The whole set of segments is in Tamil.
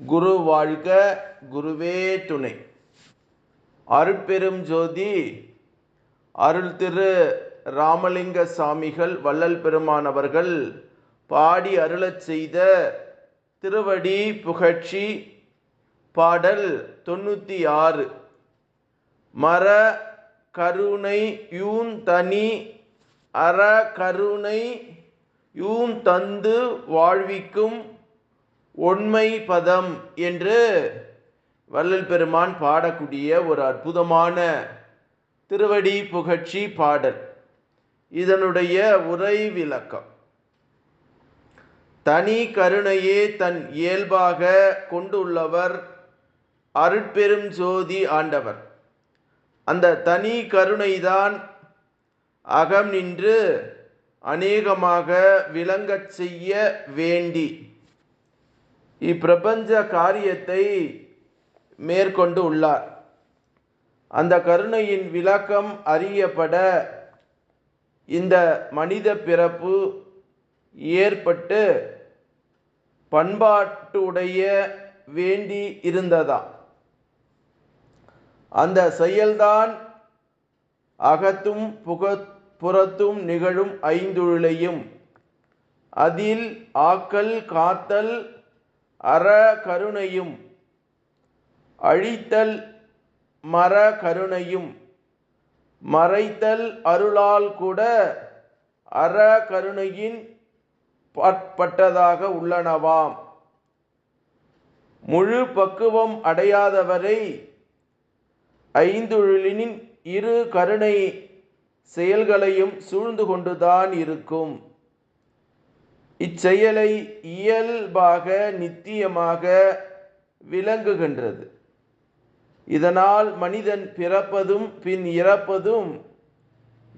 குரு வாழ்க குருவே துணை. அருட்பெரும் ஜோதி அருள் திரு ராமலிங்க சாமிகள் வள்ளல் பெருமானவர்கள் பாடி அருளச் செய்த திருவடி புகழ்ச்சி பாடல் தொண்ணூற்றி ஆறு. மர கருணை யூன் தனி அற கருணை யூன் தந்து வாழ்விக்கும் உண்மை பதம் என்று வள்ளல் பெருமான் பாடக்கூடிய ஒரு அற்புதமான திருவடி புகழ்ச்சி பாடல். இதனுடைய உரை விளக்கம். தனி கருணையே தன் இயல்பாக கொண்டுள்ளவர் அருட்பெரும் ஜோதி ஆண்டவர். அந்த தனி கருணைதான் அகம் நின்று அநேகமாக விளங்கச் செய்ய வேண்டி. இப்பிரபஞ்ச காரியத்தை மேற்கொண்டு உள்ளார். அந்த கருணையின் விளக்கம் அறியப்பட இந்த மனித பிறப்பு ஏற்பட்டு பண்பாட்டுடைய வேண்டி இருந்ததா அந்த செயல்தான் அகத்தும் புக புறத்தும் நிகழும் ஐந்துழையும் அதில் ஆக்கல் காத்தல் அற கருணையும் அழித்தல் மர கருணையும் மறைத்தல் அருளால் கூட அற கருணையின் பட்டதாக உள்ளனவாம். முழு பக்குவம் அடையாதவரை ஐந்துழிலின் இரு கருணை செயல்களையும் சூழ்ந்து கொண்டுதான் இருக்கும். இச்செயலை இயல்பாக நித்தியமாக விளங்குகின்றது. இதனால் மனிதன் பிறப்பதும் பின் இறப்பதும்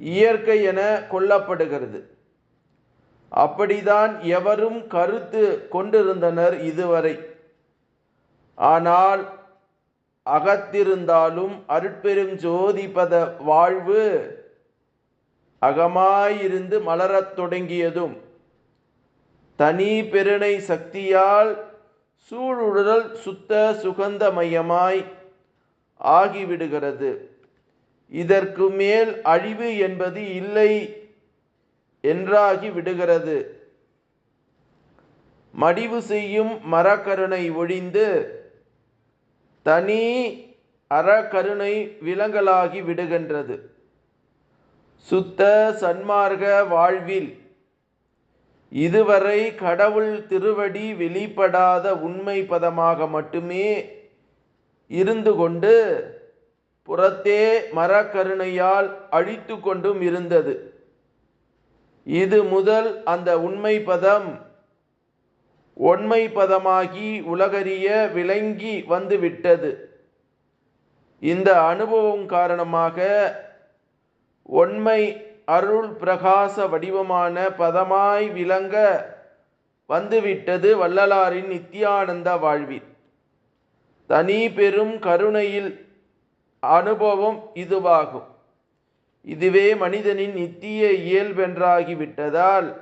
இயற்கை என கொல்லப்படுகிறது அப்படிதான் எவரும் கருத்து கொண்டிருந்தனர் இதுவரை. ஆனால் அகத்திருந்தாலும் அருட்பெரும் ஜோதிபத வாழ்வு அகமாயிருந்து மலரத் தொடங்கியதும் தனி பெருணை சக்தியால் சூழுடல் சுத்த சுகந்தமயமாய் ஆகிவிடுகிறது. இதற்கு மேல் அழிவு என்பது இல்லை என்றாகி விடுகிறது மடிவு செய்யும் மரக்கருணை ஒழிந்து தனி அறக்கருணை விலங்கலாகி விடுகின்றது. சுத்த சன்மார்க்க வாழ்வில் இதுவரை கடவுள் திருவடி வெளிப்படாத உண்மை பதமாக மட்டுமே இருந்து கொண்டு புறத்தே மரக்கருணையால் அழித்து கொண்டும் இருந்தது. இது முதல் அந்த உண்மை பதம். ஒன்மை பதமாகி உலகறிய விளங்கி வந்துவிட்டது இந்த அனுபவம் காரணமாக ஒன்மை அருள் பிரகாச வடிவமான பதமாய் விளங்க வந்துவிட்டது வள்ளலாரின் நித்தியானந்த வாழ்வில். தனி பெரும் கருணையில் அனுபவம் இதுவாகும். இதுவே மனிதனின் நித்திய இயல்பென்றாகிவிட்டதால்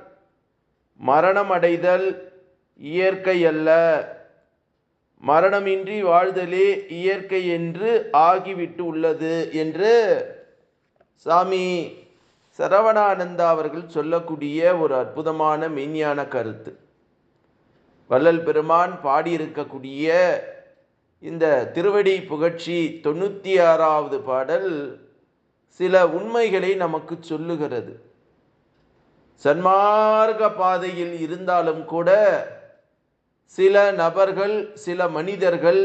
மரணமடைதல் இயற்கை அல்ல மரணமின்றி வாழ்தலே இயற்கை என்று ஆகிவிட்டு உள்ளது என்று சாமி சரவணானந்தா அவர்கள் சொல்லக்கூடிய ஒரு அற்புதமான மெய்ஞான கருத்து. வள்ளல் பெருமான் பாடியிருக்கக்கூடிய இந்த திருவடி புகழ்ச்சி தொண்ணூற்றி ஆறாவது பாடல் சில உண்மைகளை நமக்கு சொல்லுகிறது. சன்மார்க்க பாதையில் இருந்தாலும் கூட சில நபர்கள் சில மனிதர்கள்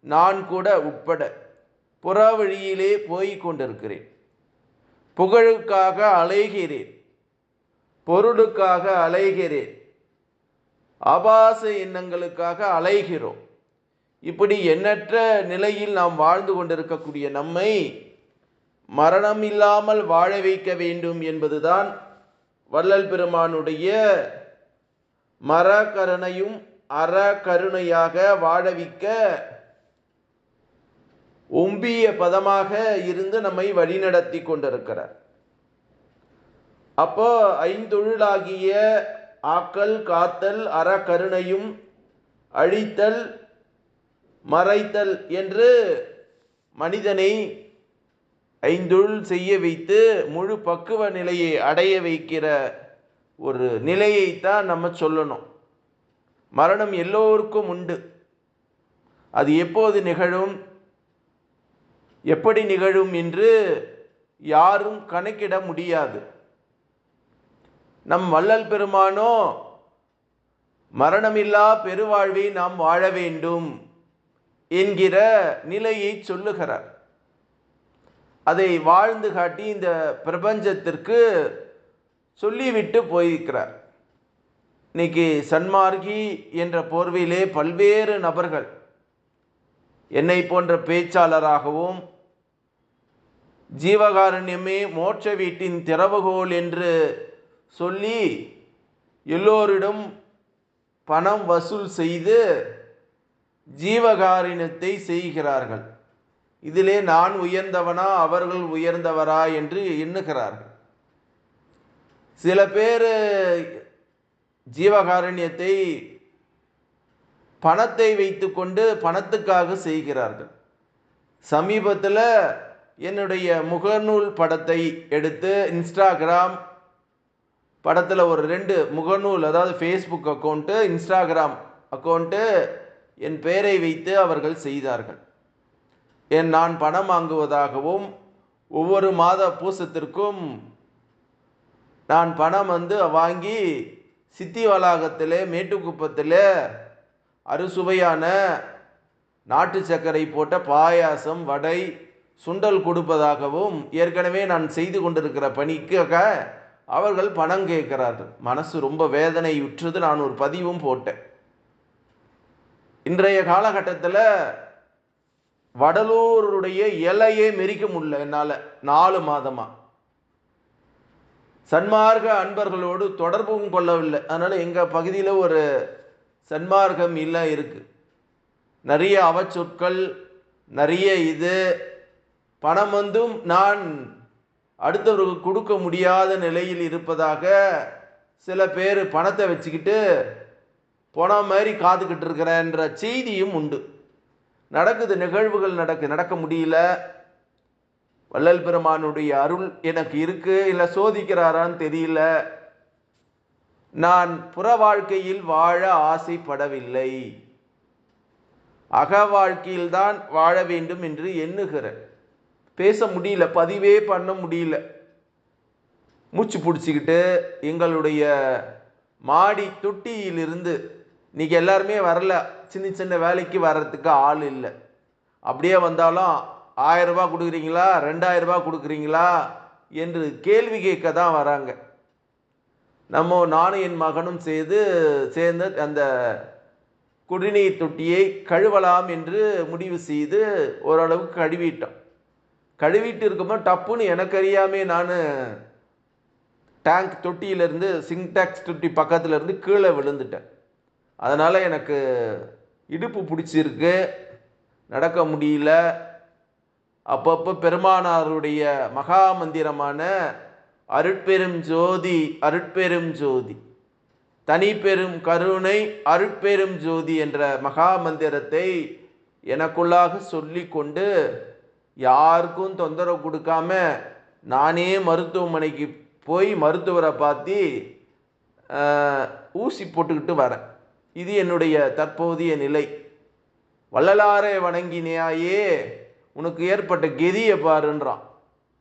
நான் கூட உட்பட புற வழியிலே போய் கொண்டிருக்கிறேன். புகழுக்காக அலைகிறேன். பொருளுக்காக அலைகிறேன். ஆபாச எண்ணங்களுக்காக அலைகிறோம். இப்படி எண்ணற்ற நிலையில் நாம் வாழ்ந்து கொண்டிருக்கக்கூடிய நம்மை மரணம் இல்லாமல் வாழ வைக்க வேண்டும் என்பதுதான் வள்ளல் பெருமானுடைய கருணையாக வாழ வாழவிக்க ஒம்பிய பதமாக இருந்து நம்மை வழிநடத்தி கொண்டிருக்கிறார். அப்போ ஐந்தொழிலாகிய ஆக்கல் காத்தல் அறக்கருணையும் அழித்தல் மறைத்தல் என்று மனிதனை ஐந்தொழில் செய்ய வைத்து முழு பக்குவ நிலையை அடைய வைக்கிற ஒரு நிலையைத்தான் நம்ம சொல்லணும். மரணம் எல்லோருக்கும் உண்டு. அது எப்போது நிகழும்? எப்படி நிகழும் என்று யாரும் கணக்கிட முடியாது. நம் வள்ளல் பெருமானோ மரணமில்லா பெருவாழ்வை நாம் வாழ வேண்டும் என்கிற நிலையை சொல்லுகிறார். அதை வாழ்ந்து காட்டி இந்த பிரபஞ்சத்திற்கு சொல்லிவிட்டு போயிருக்கிறார். இன்னைக்கு சன்மார்கி என்ற போர்வையிலே பல்வேறு நபர்கள் என்னை போன்ற பேச்சாளராகவும் ஜீவகாருண்யமே மோட்ச வீட்டின் திறவுகோல் என்று சொல்லி எல்லோரிடம் பணம் வசூல் செய்து ஜீவகாருண்யத்தை செய்கிறார்கள். இதிலே நான் உயர்ந்தவனா அவர்கள் உயர்ந்தவரா என்று எண்ணுகிறார்கள். சில பேர் ஜீவகாருண்யத்தை பணத்தை வைத்துக்கொண்டு பணத்துக்காக செய்கிறார்கள். சமீபத்தில் என்னுடைய முகநூல் படத்தை எடுத்து இன்ஸ்டாகிராம் படத்தில் ஒரு ரெண்டு முகநூல் அதாவது ஃபேஸ்புக் அக்கௌண்ட்டு இன்ஸ்டாகிராம் அக்கௌண்ட்டு என் பெயரை வைத்து அவர்கள் செய்தார்கள். என் நான் பணம் வாங்குவதாகவும் ஒவ்வொரு மாத பூசத்திற்கும் நான் பணம் வந்து வாங்கி சித்தி வளாகத்தில் மேட்டுக்குப்பத்தில் அறுசுவையான நாட்டு சர்க்கரை போட்ட பாயாசம் வடை சுண்டல் கொடுப்பதாகவும் ஏற்கனவே நான் செய்து கொண்டிருக்கிற பணிக்காக அவர்கள் பணம் கேட்கிறார்கள். மனசு ரொம்ப வேதனை உற்றது நான் ஒரு பதிவும் போட்டேன். இன்றைய காலகட்டத்தில் வடலூருடைய இலையே மெரிக்க முடியல என்னால். நாலு மாதமாக சன்மார்க்க அன்பர்களோடு தொடர்பும் கொள்ளவில்லை. அதனால் எங்கள் பகுதியில் ஒரு சன்மார்க்கம் இல்லை இருக்குது நிறைய அவச்சொற்கள் நிறைய இது பணம் வந்தும் நான் அடுத்தவருக்கு கொடுக்க முடியாத நிலையில் இருப்பதாக சில பேர் பணத்தை வச்சுக்கிட்டு போன மாதிரி காத்துக்கிட்டு இருக்கிறேன்ற செய்தியும் உண்டு. நடக்குது நிகழ்வுகள் நடக்கு நடக்க முடியல. வள்ளல் பெருமானுடைய அருள் எனக்கு இருக்கு இல்லை சோதிக்கிறாரான்னு தெரியல. நான் புற வாழ்க்கையில் வாழ ஆசைப்படவில்லை. அக வாழ்க்கையில்தான் வாழ வேண்டும் என்று எண்ணுகிறேன். பேச முடியல பதிவே பண்ண முடியல. மூச்சு பிடிச்சிக்கிட்டு எங்களுடைய மாடி தொட்டியிலிருந்து இன்னைக்கு எல்லாருமே வரல. சின்ன சின்ன வேலைக்கு வர்றதுக்கு ஆள் இல்லை. அப்படியே வந்தாலும் ஆயிரம் கொடுக்குறீங்களா? ரெண்டாயிரம் கொடுக்குறீங்களா? என்று கேள்வி கேட்க தான் வராங்க. நம்ம நானும் என் மகனும் சேர்ந்து சேர்ந்து அந்த குடிநீர் தொட்டியை கழுவலாம் என்று முடிவு செய்து ஓரளவுக்கு கழுவிட்டோம். கழுவிட்டு இருக்கும்போது டப்புன்னு எனக்கு அறியாமே நான் டேங்க் தொட்டியிலேருந்து சிங்டாக்ஸ் தொட்டி பக்கத்துலேருந்து கீழே விழுந்துட்டேன். அதனால் எனக்கு இடுப்பு பிடிச்சிருக்கு. நடக்க முடியல. அப்பப்போ பெருமானாருடைய மகா மந்திரமான அருட்பெரும் ஜோதி அருட்பெரும் ஜோதி தனி பெரும் கருணை அருட்பெரும் ஜோதி என்ற மகா மந்திரத்தை எனக்குள்ளாக சொல்லி கொண்டு யாருக்கும் தொந்தரவு கொடுக்காம நானே மருத்துவமனைக்கு போய் மருத்துவரை பார்த்து ஊசி போட்டுக்கிட்டு வரேன். இது என்னுடைய தற்போதைய நிலை. வள்ளலாரை வணங்கினியாயே உனக்கு ஏற்பட்ட கெதியை பாருன்றான்.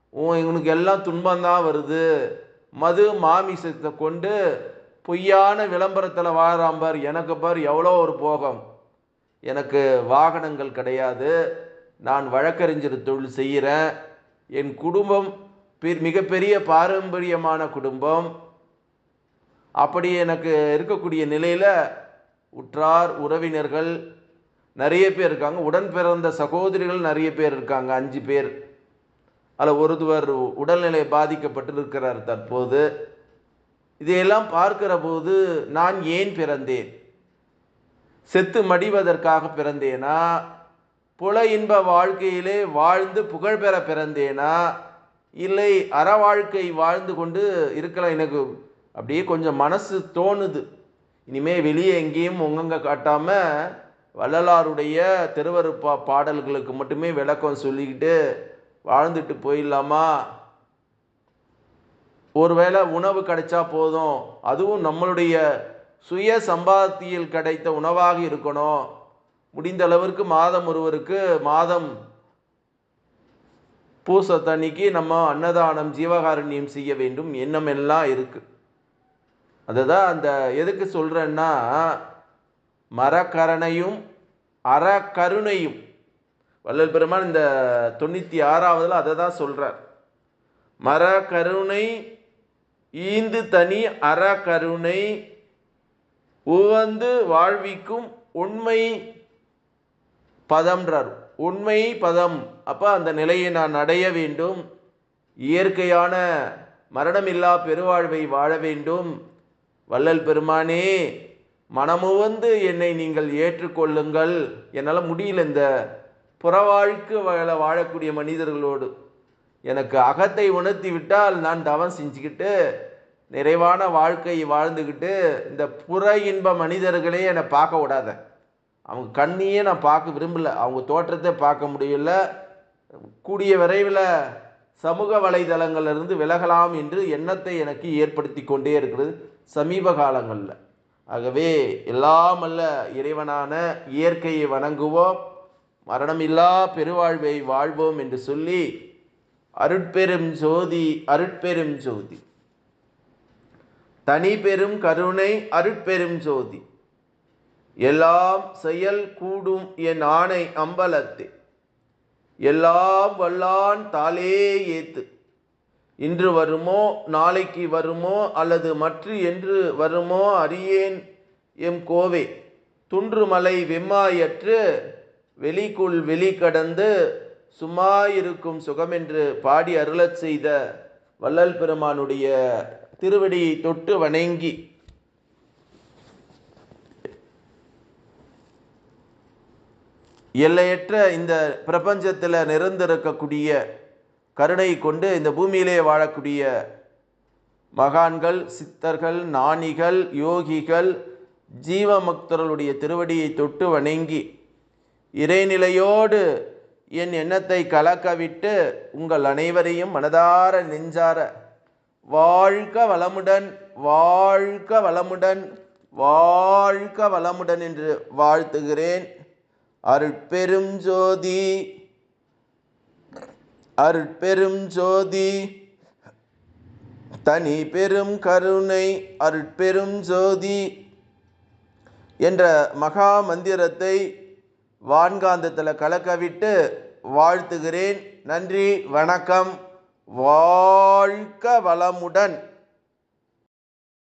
உன் உனக்கு எல்லாம் துன்பம்தான் வருது. மது மாமிசத்தை கொண்டு பொய்யான விளம்பரத்தில் வாழறான் பார். எனக்கு பார் எவ்வளோ ஒரு போகம். எனக்கு வாகனங்கள் கிடையாது. நான் வழக்கறிஞர் தொழில் செய்கிறேன். என் குடும்பம் மிகப்பெரிய பாரம்பரியமான குடும்பம். அப்படி எனக்கு இருக்கக்கூடிய நிலையில் உற்றார் உறவினர்கள் நிறைய பேர் இருக்காங்க. உடன் பிறந்த சகோதரிகள் நிறைய பேர் இருக்காங்க. அஞ்சு பேர். அதில் ஒருவர் உடல்நிலை பாதிக்கப்பட்டு இருக்கிறார் தற்போது. இதையெல்லாம் பார்க்கிற போது நான் ஏன் பிறந்தேன்? செத்து மடிவதற்காக பிறந்தேனா? புல இன்ப வாழ்க்கையிலே வாழ்ந்து புகழ் பெற பிறந்தேனா? இல்லை அற வாழ்க்கை வாழ்ந்து கொண்டு இருக்கலாம். எனக்கு அப்படியே கொஞ்சம் மனசு தோணுது. இனிமே வெளியே எங்கேயும் உங்கங்க காட்டாமல் வள்ளலாருடைய திருவருப்பா பாடல்களுக்கு மட்டுமே விளக்கம் சொல்லிக்கிட்டு வாழ்ந்துட்டு போயிடலாமா? ஒருவேளை உணவு கிடைச்சா போதும். அதுவும் நம்மளுடைய சுய சம்பாத்தியில் கிடைத்த உணவாக இருக்கணும். முடிந்த அளவிற்கு மாதம் ஒருவருக்கு மாதம் பூசத்தன்னைக்கு நம்ம அன்னதானம் ஜீவகாருண்யம் செய்ய வேண்டும். எண்ணம் எல்லாம் இருக்கு. அதுதான் அந்த எதுக்கு சொல்றேன்னா மரக்கரணையும் அறக்கருணையும். வள்ளல் பெருமான் இந்த தொண்ணூற்றி ஆறாவதுல அதை தான் சொல்றார். மரக்கருணை ஈந்து தனி அறக்கருணை உவந்து வாழ்விக்கும் உண்மை பதம்ன்றார். உண்மை பதம். அப்போ அந்த நிலையை நான் அடைய வேண்டும். இயற்கையான மரணமில்லா பெருவாழ்வை வாழ வேண்டும். வள்ளல் பெருமானே மனமுவந்து என்னை நீங்கள் ஏற்றுக்கொள்ளுங்கள். என்னால் முடியல இந்த புறவாழ்க்கு வாழ வாழக்கூடிய மனிதர்களோடு. எனக்கு அகத்தை உணர்த்தி விட்டால் நான் தவம் செஞ்சுக்கிட்டு நிறைவான வாழ்க்கையை வாழ்ந்துக்கிட்டு இந்த புற இன்ப மனிதர்களே என்னை பார்க்க விடாத. அவங்க கண்ணியே நான் பார்க்க விரும்பலை. அவங்க தோற்றத்தை பார்க்க முடியல. கூடிய விரைவில் சமூக வலைதளங்களிலிருந்து விலகலாம் என்று எண்ணத்தை எனக்கு ஏற்படுத்தி கொண்டே இருக்கிறது சமீப காலங்களில். ஆகவே எல்லாம் அல்ல இறைவனான இயற்கையை வணங்குவோம். மரணமில்லா பெருவாழ்வை வாழ்வோம் என்று சொல்லி அருட்பெரும் ஜோதி அருட்பெரும் ஜோதி. தனி பெரும் கருணை அருட்பெரும் ஜோதி. எல்லாம் செயல் கூடும் என் ஆணை அம்பலத்தே. எல்லாம் வல்லான் தாளே ஏத்து. இன்று வருமோ நாளைக்கு வருமோ அல்லது மற்ற என்று வருமோ அறியேன் எம் கோவே. துன்றுமலை வெம்மாயற்று வெளிக்குள் வெளி கடந்து சும்மாயிருக்கும் சுகமென்று பாடி அருளச் செய்த வள்ளல் பெருமானுடைய திருவடியை தொட்டு வணங்கி எல்லையற்ற இந்த பிரபஞ்சத்தில் நிறைந்திருக்கக்கூடிய கருணை கொண்டு இந்த பூமியிலே வாழக்கூடிய மகான்கள் சித்தர்கள் ஞானிகள் யோகிகள் ஜீவமுக்தர்களுடைய திருவடியை தொட்டு வணங்கி இறைநிலையோடு என் எண்ணத்தை கலக்கவிட்டு உங்கள் அனைவரையும் மனதார நெஞ்சார வாழ்க வளமுடன் வாழ்க வளமுடன் வாழ்க வளமுடன் என்று வாழ்த்துகிறேன். அருட்பெரும் ஜோதி அருட்பெரும் ஜோதி தனி பெரும் கருணை அருட்பெரும் ஜோதி என்ற மகா மந்திரத்தை வான்காந்தத்தில் கலக்கவிட்டு வாழ்த்துகிறேன். நன்றி வணக்கம். வாழ்க வளமுடன்.